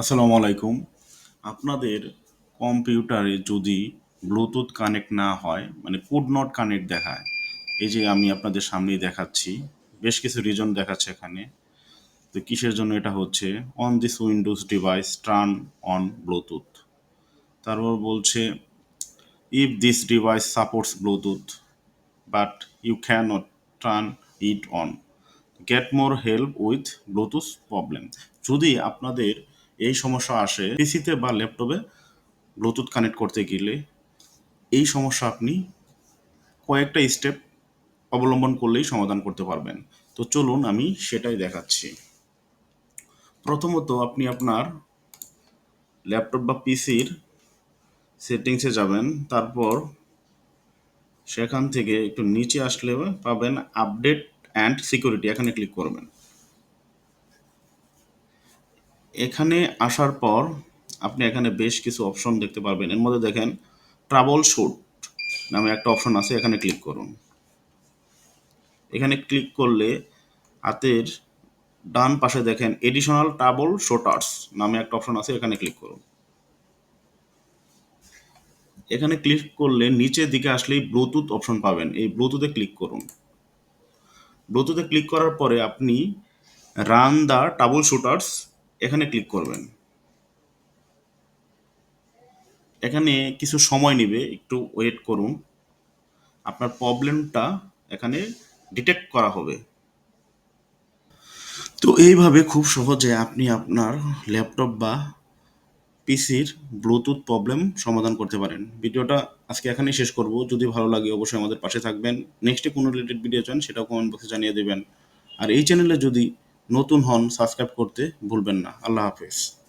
আসসালামু আলাইকুম। আপনাদের কম্পিউটারে যদি ব্লুটুথ কানেক্ট না হয় মানে কুড নট কানেক্ট দেখায়, এই যে আমি আপনাদের সামনেই দেখাচ্ছি, বেশ কিছু রিজন দেখাচ্ছে এখানে। তো কিসের জন্য এটা হচ্ছে? On this Windows device turn on Bluetooth তারপর বলছে if this device supports Bluetooth but you can not turn it on get more help with Bluetooth problem যদি আপনাদের এই সমস্যা আসে পিসিতে বা ল্যাপটপে ব্লুটুথ কানেক্ট করতে গেলে এই সমস্যা আপনি কয়েকটা স্টেপ অবলম্বন করলেই সমাধান করতে পারবেন। তো চলুন আমি সেটাই দেখাচ্ছি। প্রথমত আপনি আপনার ল্যাপটপ বা পিসির সেটিংসে যাবেন, তারপর সেখান থেকে একটু নিচে আসলে পাবেন আপডেট অ্যান্ড সিকিউরিটি, এখানে ক্লিক করবেন। এখানে আসার পর আপনি এখানে বেশ কিছু অপশন দেখতে পারবেন। এর মধ্যে দেখেন ট্রাবল শুট নামে একটা অপশন আছে, এখানে ক্লিক করুন। এখানে ক্লিক করলে হাতের ডান পাশে দেখেন এডিশনাল ট্রাবল শোটার্স নামে একটা অপশন আছে, এখানে ক্লিক করুন। এখানে ক্লিক করলে নিচের দিকে আসলেই ব্লুটুথ অপশন পাবেন। এই ব্লুটুথে ক্লিক করুন। ব্লুটুথে ক্লিক করার পরে আপনি রান দ্য ট্রাবল শুটার্স এখানে ক্লিক করবেন। এখানে কিছু সময় নেবে, একটু ওয়েট করুন। আপনার প্রবলেমটা এখানে ডিটেক্ট করা হবে। তো এইভাবে খুব সহজে আপনি আপনার ল্যাপটপ বা পিসির ব্লুটুথ প্রবলেম সমাধান করতে পারেন। ভিডিওটা আজকে এখানেই শেষ করব। যদি ভালো লাগে অবশ্যই আমাদের পাশে থাকবেন। নেক্সটে কোনো রিলেটেড ভিডিও চান, সেটাও কমেন্ট বক্সে জানিয়ে দেবেন। আর এই চ্যানেলে যদি নতুন হন সাবস্ক্রাইব করতে ভুলবেন না। আল্লাহ হাফেজ।